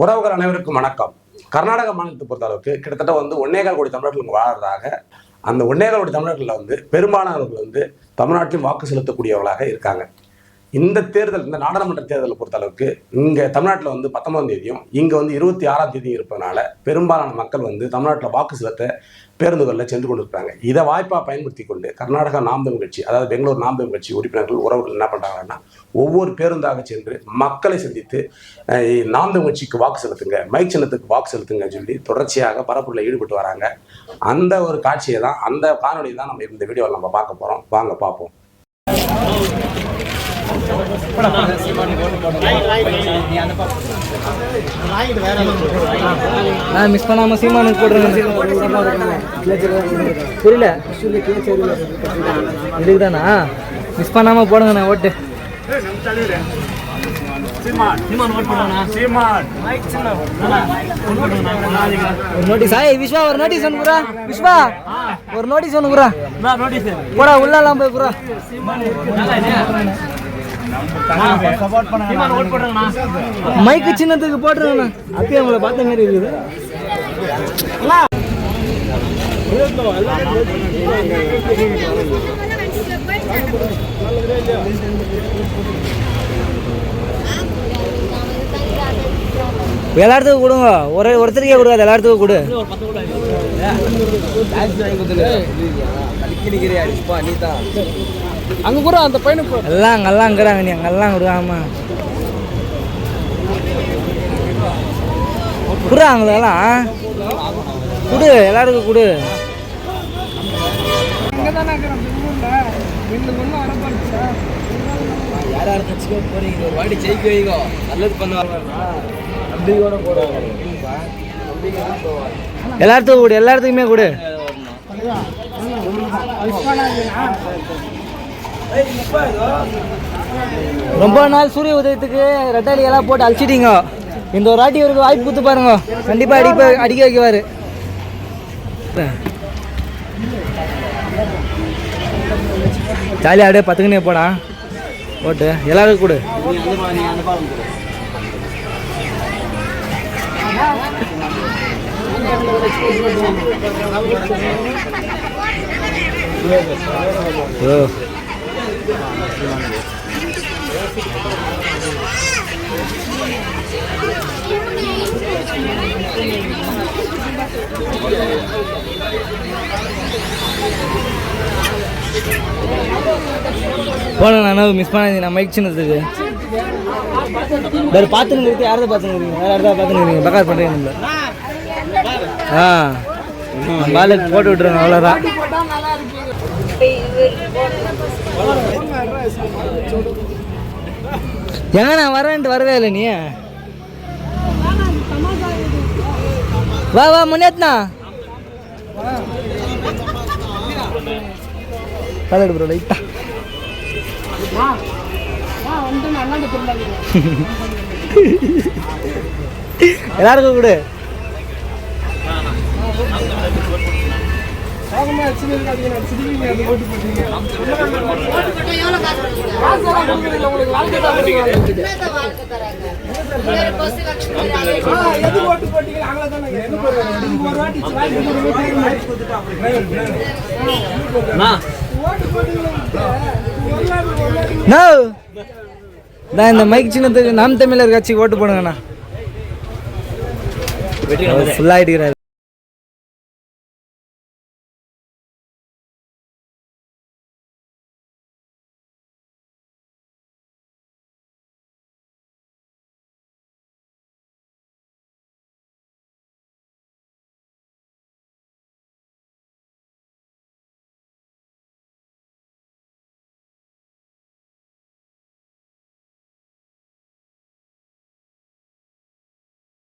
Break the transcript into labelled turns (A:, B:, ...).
A: உறவுகள் அனைவருக்கும் வணக்கம். கர்நாடக மாநிலத்தை பொறுத்த அளவுக்கு கிட்டத்தட்ட வந்து ஒன்னேகால் கோடி தமிழர்கள் இங்கு வாழ்றதாக அந்த ஒன்னேகால் கோடி தமிழர்களில் வந்து பெரும்பாலானவர்கள் வந்து தமிழ்நாட்டிலும் வாக்கு செலுத்தக்கூடியவர்களாக இருக்காங்க. இந்த தேர்தல் இந்த நாடாளுமன்ற தேர்தலை பொறுத்த அளவுக்கு இங்கே தமிழ்நாட்டில் வந்து பத்தொன்பதாம் தேதியும் இங்கே வந்து இருபத்தி ஆறாம் தேதியும் இருப்பதனால பெரும்பாலான மக்கள் வந்து தமிழ்நாட்டில் வாக்கு செலுத்த பேருந்துகளில் சென்று கொண்டிருக்காங்க இதை வாய்ப்பாக பயன்படுத்தி கொண்டு கர்நாடகா நாம்தம் கட்சி அதாவது பெங்களூர் நாம்தம் கட்சி உறுப்பினர்கள் உறவுகள் என்ன பண்ணுறாங்கன்னா ஒவ்வொரு பேருந்தாக சென்று மக்களை சந்தித்து அஹ், நாம்தம் கட்சிக்கு வாக்கு செலுத்துங்க மைக் சின்னத்துக்கு வாக்கு செலுத்துங்க சொல்லி தொடர்ச்சியாக பரப்புரில் ஈடுபட்டு வராங்க. அந்த ஒரு காட்சியை தான் அந்த காணொலியை தான் நம்ம இந்த வீடியோவில் நம்ம பார்க்க போகிறோம் வாங்க பார்ப்போம்.
B: நான் மிஸ் பண்ணாம சீமானுக்கு போடுறேன் புரியல. இதுக்குதானா? மிஸ் பண்ணாம போடுங்கண்ணா ஓட்டு. ஒரு நோட்டீஸ் விஸ்வா ஒரு நோட்டீஸ் ஒன்று விஸ்வா ஒரு நோட்டீஸ் ஒன்று போடா உள்ளலாம் போய் புறா மைக்கு சின்னத்துக்கு போட்டுருங்க அப்பயே உங்களை பார்த்த மாதிரி இருக்குது. எல்லாத்துக்கும் கொடுங்க. ஒரே ஒருத்தருக்கே கொடுக்காது எல்லாத்துக்கும் கொடு.
C: அங்க கூட அந்த பையனுக்கு
B: எல்லாம் அங்கெல்லாம் இருக்கிறாங்க நீ அங்கெல்லாம் கொடுக்காம. குடு அவங்களெல்லாம் கொடு எல்லாருக்கும் கொடு. யார் கட்சிக்கோ போறீங்க? ஒரு வாட்டி ஜெயிக்க வைங்க. நல்லது பண்ணுவாங்க. எல்லாத்துக்கும் கொடு எல்லாத்துக்குமே கொடு. ரொம்ப நாள் சூரிய உதயத்துக்கு ரெட்டாளி எல்லாம் போட்டு அழிச்சிட்டீங்க. இந்த ஒரு வாட்டி இவருக்கு வாய்ப்பு கொடுத்து பாருங்க. கண்டிப்பா அடிப்ப அடிக்க வைக்குவாரு. ஜாலியாக அப்படியே பத்துக்குனே போடா. ஓட்டு எல்லாருக்கும் கொடு. போனேன் நான் மிஸ் பண்ணாதீங்க நான் மைக் சின்னதுக்கு வேறு பார்த்துன்னு இருக்கு யாரதை பார்த்துன்னு வேறு யாரதா பார்த்துன்னு பக்கார் பண்ணுறீங்க நம்மள. ஆ. பாலு போட்டு விட்ருங்க அவ்வளோதான் ஏங்க நான் வரேன்ட்டு வரவே இல்லை நீ? வா வா முன்னேத்னா. கலடு ப்ரோ லைட்டா எல்லாருக்கும் கொடு.
C: ஓட்டு போட்டீங்களா?
B: நான் இந்த மைக் சின்னத்துக்கு நாம் தமிழர் கட்சிக்கு ஓட்டு போடுங்கண்ணா. ஃபுல்லாக ஆகிட்டுக்கிறாரு